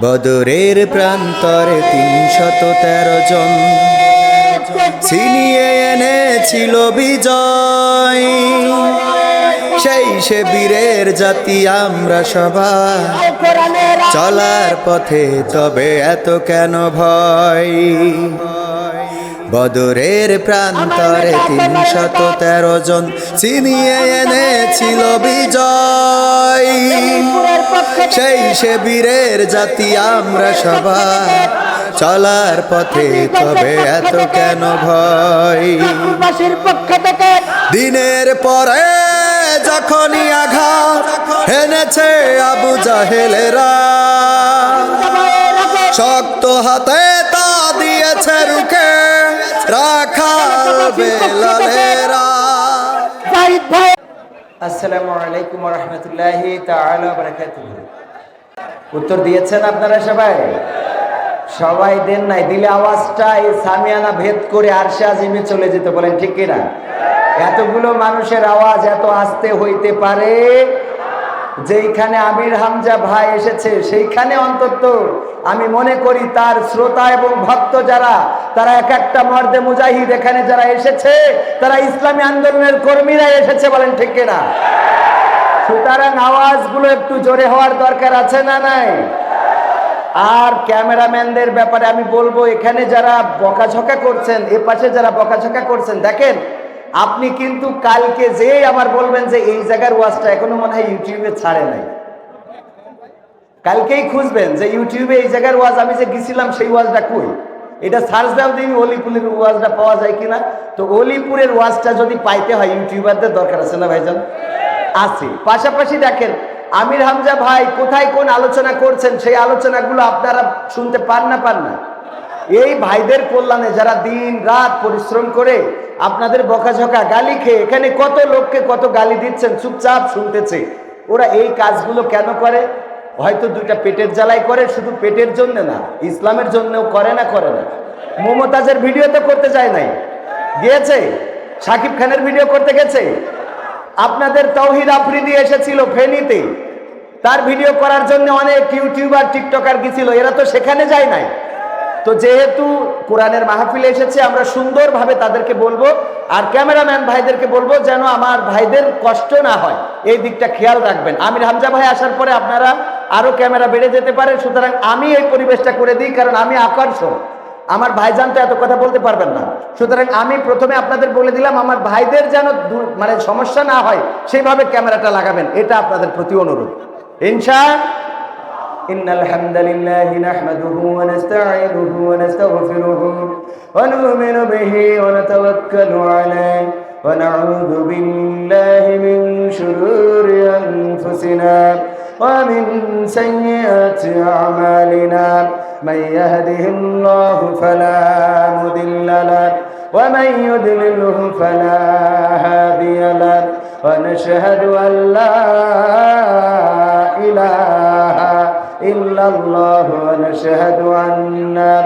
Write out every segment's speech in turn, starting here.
বদরের প্রান্তরে তিনশত তেরো জন ছিনিয়ে এনেছিল বিজয়। সেই সে বীরের জাতি আমরা সবাই। চলার পথে তবে এত কেন ভয়? বদরের প্রান্তরে তিনশত তেরো জন চিনিয়ে এনেছিল বিজয়। সেই সে বীরের জাতি আমরা সবাই। চলার পথে তবে এত কেন ভয়? দিনের পরে যখনই আঘাত এনেছে আবু জাহেলেরা শক্ত হাতে তা দিয়েছে রুখে। বেলালেরা। জাহিদ ভাই। আসসালামু আলাইকুম রহমতুল্লাহি তাআলা বারাকাতুহু উত্তর দিয়েছেন আপনারা সবাই? সবাই দেন নাই দিলে আওয়াজটা এই সামিয়ানা ভেদ করে আরশে আজিমে চলে যেতে বলেন ঠিক কিনা? এতগুলো মানুষের আওয়াজ এত আস্তে হইতে পারে? যেইখানে আমির হামজা ভাই এসেছে সেইখানে অন্তত আমি মনে করি তার শ্রোতা এবং ভক্ত যারা তারা এক একটা মর্দে মুজাহিদ এখানে যারা এসেছে, তারা ইসলামী আন্দোলনের কর্মীরা এসেছে বলেন ঠিক কিনা? সুতরাং আওয়াজগুলো একটু জোরে হওয়ার দরকার আছে না নাই? আর ক্যামেরাম্যানদের ব্যাপারে আমি বলব, এখানে যারা বকাঝকা করছেন, এ পাশে যারা বকাঝকা করছেন, দেখেন, আপনি কিন্তু কালকে যে আমার বলবেন যে এই জায়গার ওয়াজটা এখনও মনে হয় ইউটিউবে ছাড়ে নাই। কালকেই খুঁজবেন যে ইউটিউবে এই জায়গার ওয়াজ, আমি যে গেছিলাম সেই ওয়াজটা কই? এটা সার্চ দাও দিন, অলিপুরের ওয়াজটা পাওয়া যায় কিনা। তো অলিপুরের ওয়াজটা যদি পাইতে হয়, ইউটিউবারদের দরকার আছে না ভাইজান? আছে। পাশাপাশি দেখেন, আমির হামজা ভাই কোথায় কোন আলোচনা করছেন, সেই আলোচনাগুলো আপনারা শুনতে পান না পান না? এই ভাইদের কল্যাণে যারা দিন রাত পরিশ্রম করে আপনাদের বকাঝকা গালি খেয়ে, এখানে কত লোককে কত গালি দিচ্ছেন, চুপচাপ শুনতেছে। ওরা এই কাজগুলো কেন করে? হয়তো দুইটা পেটের জ্বালাই করে, শুধু পেটের জন্য না, ইসলামের জন্যও করে না করে না। মমতাজের ভিডিও তো করতে যায় নাই। গিয়েছে? সাকিব খানের ভিডিও করতে গেছে? আপনাদের তৌহিদ আফ্রিদি এসেছিল ফেনীতে। তার ভিডিও করার জন্য অনেক ইউটিউবার, টিকটকার গেছিল এরা তো সেখানে যায় নাই। তো যেহেতু কোরআনের মাহফিলে এসেছে, আমরা সুন্দরভাবে তাদেরকে বলব, আর ক্যামেরাম্যান ভাইদেরকে বলব যেন আমার ভাইদের কষ্ট না হয়। এই দিকটা খেয়াল রাখবেন। আমির হামজা ভাই আসার পরে আপনারা আরো ক্যামেরা বেড়ে যেতে পারে সুতরাং আমি এই পরিবেশটা করে দিই কারণ আমি আকর্ষণ আমার ভাইজান তো এত কথা বলতে পারবেন না সুতরাং আমি প্রথমে আপনাদের বলে দিলাম আমার ভাইদের যেন দূর- মানে সমস্যা না হয় সেইভাবে ক্যামেরাটা লাগাবেন এটা আপনাদের প্রতি অনুরোধ ইনশা إن الحمد لله نحمده ونستعينه ونستغفره ونؤمن به ونتوكل عليه ونعوذ بالله من شرور أنفسنا ومن سيئات أعمالنا من يهده الله فلا مضل له ومن يضلله فلا هادي له ونشهد أن لا إله إلا الله ونشهد أن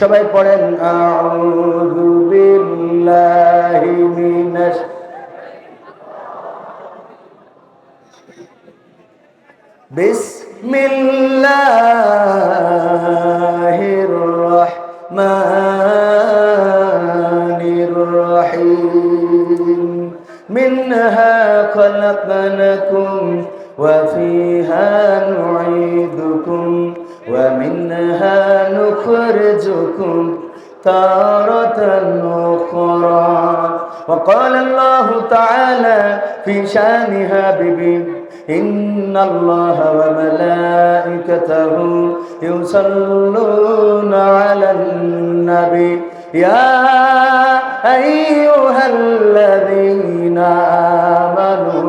সবাই পড়েন আউযু বিল্লাহি মিনাশ بسم الله الرحمن الرحيم منها خلقناكم وفيها نعيدكم ومنها نخرجكم تارة أخرى. وقال الله تعالى في شانها ببي إن الله وملائكته يصلون على النبي. يا أيها الذين آمنوا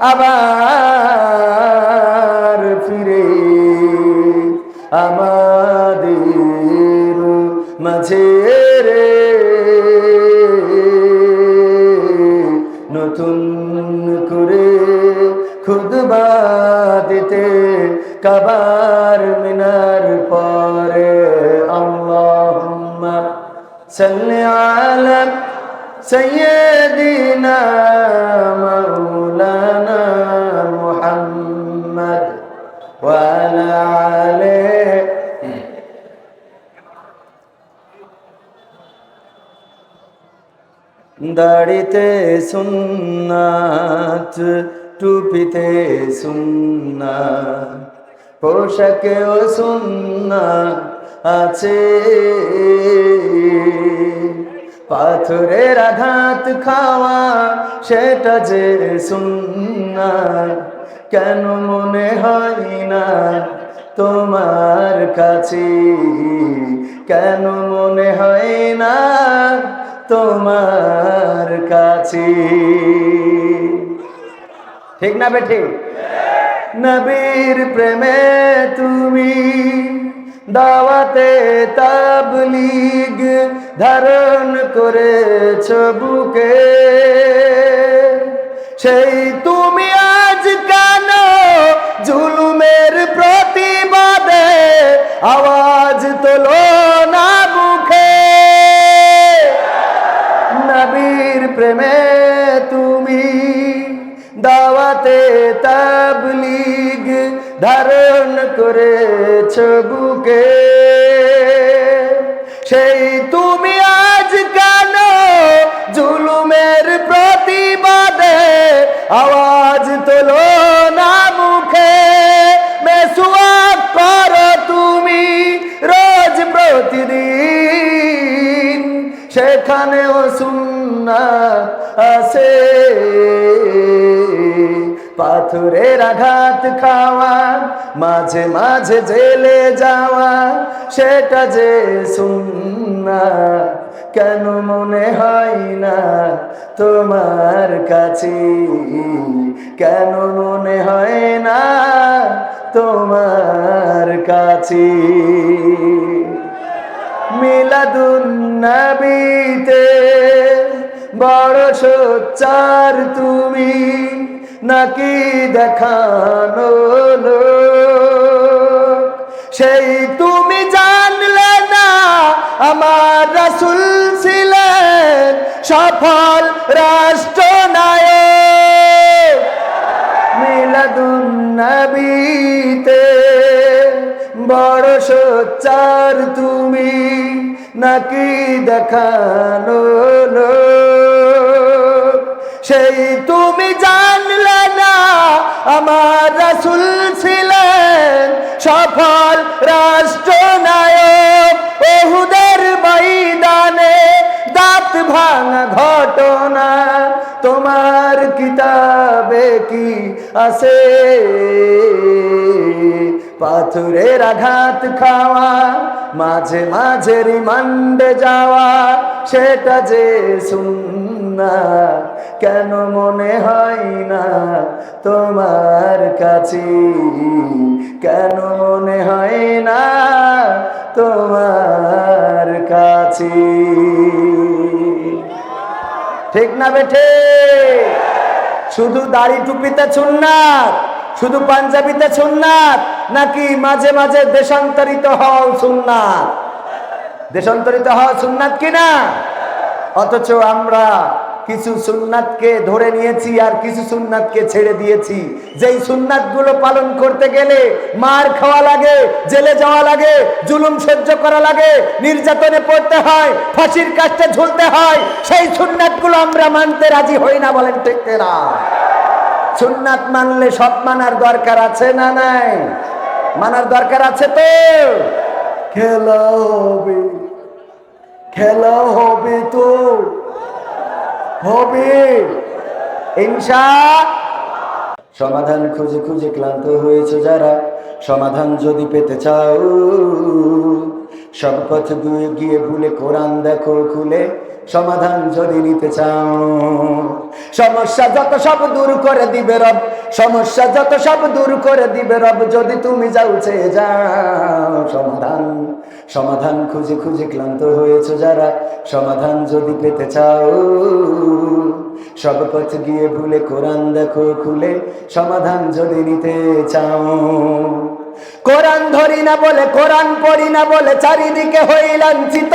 আবার ফিরে আমাদের মাঝে রে। নতুন করে খুদবা দিতে কাবার দাড়িতে সুন্নাত, টুপিতে সুন্নাত। পোশাকেও সুন্না আছে। পাথরের আঘাত খাওয়া, সেটা যে সুন্না কেন মনে হয় না তোমার কাছে? কেন মনে হয় না তোমার কাছে। ঠিক না বেঠিক নবীর প্রেমে তুমি দাওয়াতে তাবলিগ ধারণ করেছ বুকে। সেই তুমি আজ কেন জুলুমের প্রতিবাদে আওয়াজ তোলো না? প্রেমে তুমি দাওয়াতে তাবলিগ ধারণ করেছ বুকে। সেই তুমি আজ কেন জুলুমের প্রতিবাদে আওয়াজ তোলো না মুখে? মেসুয়া করো তুমি রোজ প্রতিদিন। সেখানেও সুন্না আছে। পাথরের আঘাত খাওয়া মাঝে মাঝে জেলে যাওয়া সেটা যে সুন্না কেন মনে হয় না তোমার কাছে? কেন মনে হয় না তোমার কাছে? মিলাদুন্নবীতে বড় সোচ্চার তুমি নাকি দেখানো? সেই তুমি জানলে না আমার রাসুল ছিলেন সফল রাষ্ট্রনায়ক মিলাদুন্নবীতে বড় সোচ্চার তুমি নাকি দেখানো? সেই তুমি জানলে না, আমার রাসুল ছিলেন সফল রাষ্ট্রনায়ক ওহুদের ময়দানে দাঁত ভাঙা ঘটনা, তোমার কিতাবে কি আছে পাথরের আঘাত খাওয়া, মাঝে মাঝে রিমান্ডে যাওয়া, সেটা যে সুন্না, কেন মনে হয় না তোমার কাছে? কেন মনে হয় না তোমার কাছে? ঠিক না বেঠে? শুধু দাড়ি টুপিতে সুন্নাত শুধু পাঞ্জাবিতে সুন্নাত, নাকি মাঝে মাঝে দেশান্তরিত হও সুন্নাত? দেশান্তরিত হওয়া সুন্নাত কিনা অথচ আমরা কিছু সুন্নাতকে ধরে নিয়েছি আর কিছু সুন্নাতকে ছেড়ে দিয়েছি। যেই সুন্নাতগুলো পালন করতে গেলে মার খাওয়া লাগে, জেলে যাওয়া লাগে, জুলুম সহ্য করা লাগে, নির্যাতনে পড়তে হয়, ফাঁসির কাজটা ঝুলতে হয়, সেই সুন্নাতগুলো আমরা মানতে রাজি হই না বলেন ঠিক না সুন্নাত মানলে সব মানার দরকার আছে না নাই? মানার দরকার আছে তো? খেলা হবে। খেলা হবে তো। হবে। ইনশা। সমাধান খুঁজে খুঁজে ক্লান্ত হয়েছে যারা, সমাধান যদি পেতে চাও, সব পথ গিয়ে ভুলে কোরআন দেখো খুলে। সমাধান যদি নিতে চাও। সমস্যা যত সব দূর করে দিবে রব, সমস্যা যত সব দূর করে দিবে রব, যদি তুমি যাও চেয়ে যাও। সমাধান সমাধান খুঁজে খুঁজে ক্লান্ত হয়েছে যারা, সমাধান যদি পেতে চাও। সব পথ গিয়ে ভুলে কোরআন দেখো, খুলে সমাধান যদি নিতে চাও। কোরআন ধরি না বলে, কোরআন পড়ি না বলে, চারিদিকে হই লাঞ্ছিত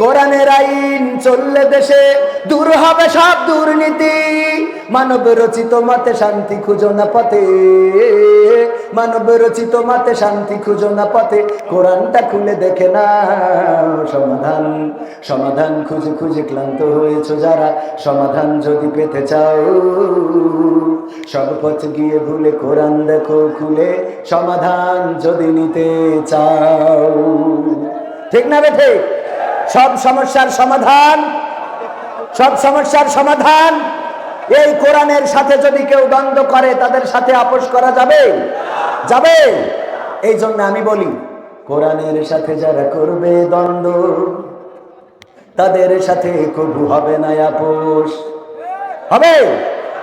কোরআনের আইন চললে দেশে দূর হবে সব দুর্নীতি। মানব রচিত মতে শান্তি খুঁজো না পথে। মানব রচিত মতে শান্তি খুঁজো না পথে। কোরআনটা খুলে দেখে না সমাধান। সমাধান খুঁজে খুঁজে ক্লান্ত হয়েছে যারা। সমাধান যদি পেতে চাও, সব পথ গিয়ে ভুলে কোরআন দেখো, খুলে সমাধান যদি নিতে চাও। ঠিক না বে ঠিক? সব সমস্যার সমাধান, সব সমস্যার সমাধান। এই কোরআনের সাথে যদি কেউ দ্বন্দ্ব করে, তাদের সাথে আপোষ করা যাবে? যাবে। এই জন্য আমি বলি, কোরআনের সাথে যারা করবে দ্বন্দ্ব, তাদের সাথে কবু হবে না আপোষ। হবে।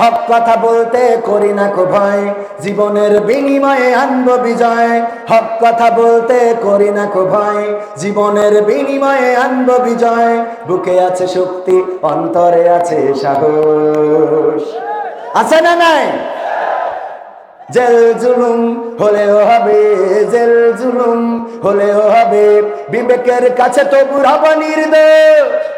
হক কথা বলতে করি না কো ভয়, জীবনের বিনিময়ে আনব বিজয়। হক কথা বলতে করি না কো ভয়, জীবনের বিনিময়ে আনব বিজয়। বুকে আছে শক্তি, অন্তরে আছে সাহস। আছে না নাই? জেল জুলুম হলেও হবে, জেল জুলুম হলেও হবে। বিবেকের কাছে তবু রব নির্দোষ।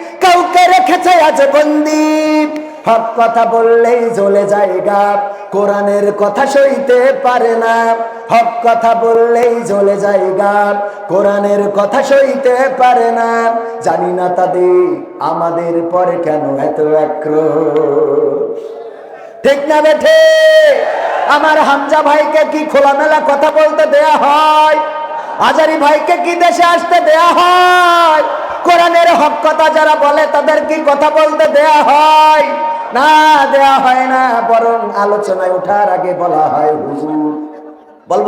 কাউকে রেখেছে আজ বন্দি হক কথা বললেই জ্বলে যায় গা কোরআনের কথা সইতে পারে না। হক কথা বললেই জ্বলে যায় গা কোরআনের কথা সইতে পারে না। জানি না তাদের আমাদের পরে কেন এত আক্রোশ। ঠিক না বেঠে? আমার হামজা ভাইকে কি খোলামেলা কথা বলতে দেয়া হয়? আজারি ভাইকে কি দেশে আসতে দেয়া হয়? কোরআনের হক কথা যারা বলে তাদের কি কথা বলতে দেয়া হয়? না, দেয়া হয় না। বরং আলোচনায় ওঠার আগে বলা হয় হুজুর। বলব?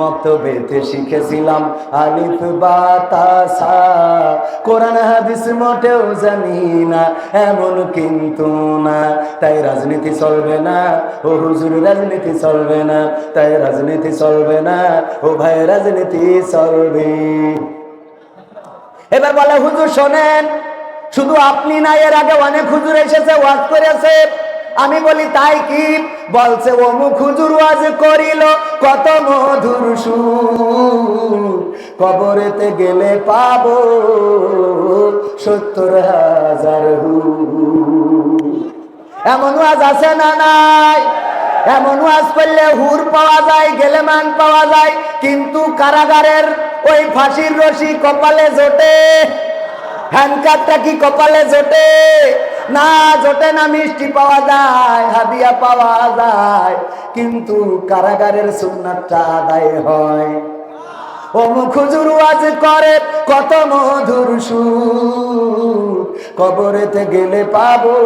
মক্তবেতে শিখেছিলাম। আলিফ বাতাসা কোরআন, হাদিস মোটেও জানি না, এমন কিন্তু না। তাই রাজনীতি চলবে না, ও হুজুর, রাজনীতি চলবে না। তাই রাজনীতি চলবে না, ও ভাই, রাজনীতি চলবে। এবার বলে, হুজুর, শোনেন, শুধু আপনি না, এর আগে অনেক হুজুর এসেছে, ওয়াজ করেছে। আমি বলি, তাই কি? বলছে অমুক হুজুর ওয়াজ করিল, কত মধুর কবরেতে গেলে পাবো সত্তর হাজার এমন ওয়াজ আছে না নাই? এমন ওয়াজ করলে হুর পাওয়া যায়, গেলে মান পাওয়া যায়, কিন্তু কারাগারের ওই ফাঁসির রশি কপালে জোটে। হ্যান্ডকাপটা কি কপালে জোটে? না জোটে না মিষ্টি পাওয়া যায় হাদিয়া পাওয়া যায় কিন্তু কারাগারের সুন্নাতটা আদায় হয়। হুজুর ওয়াজ করে, কত মধুর কবরেতে গেলে পাবো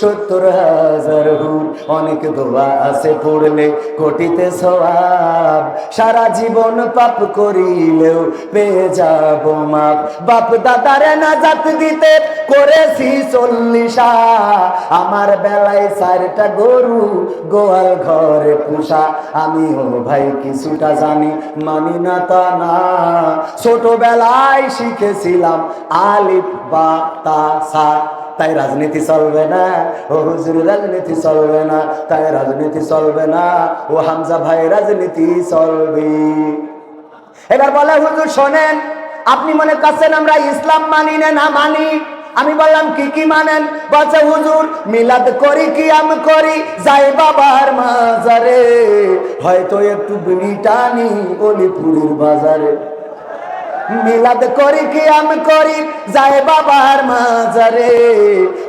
সত্তর হাজার হুর। অনেক দোয়া আছে পড়লে, কোটিতে সওয়াব। সারা জীবন পাপ করিলেও পেয়ে যাব মাপ বাপ দাদারে নাজাত দিতে করেছি চল্লিশা। আমার বেলায় চারটা গরু গোয়াল ঘরে পুষা। আমিও ভাই কিছুটা জানি মানি না তা না। ছোটবেলায় শিখেছিলাম আলিফ, বা, তা, সা। তাই রাজনীতি চলবে না। ও হুজুর, রাজনীতি চলবে না। তাই রাজনীতি চলবে না। ও হামজা ভাই, রাজনীতি চলবে। এবার বলে, হুজুর, শোনেন, আপনি মনে করছেন আমরা ইসলাম মানি না মানি? আমি বললাম, কি কি মানেন? বলছে, হুজুর, মিলাদ করি কি, আমি করি? যাই বাবার মাজারে, হয়তো একটু বিড়ি টানি অলিপুরের বাজারে। মিলাদ করি কি, আমি করি? যাই বাবার মাজারে,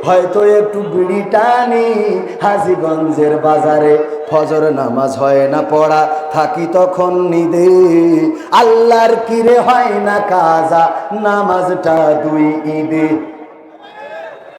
হয়তো একটু বিড়ি টানি হাজিগঞ্জের বাজারে। ফজর নামাজ হয় না পড়া, থাকি তখন নিদে। আল্লাহর কিরে হয় না কাজা, নামাজটা দুই ঈদে।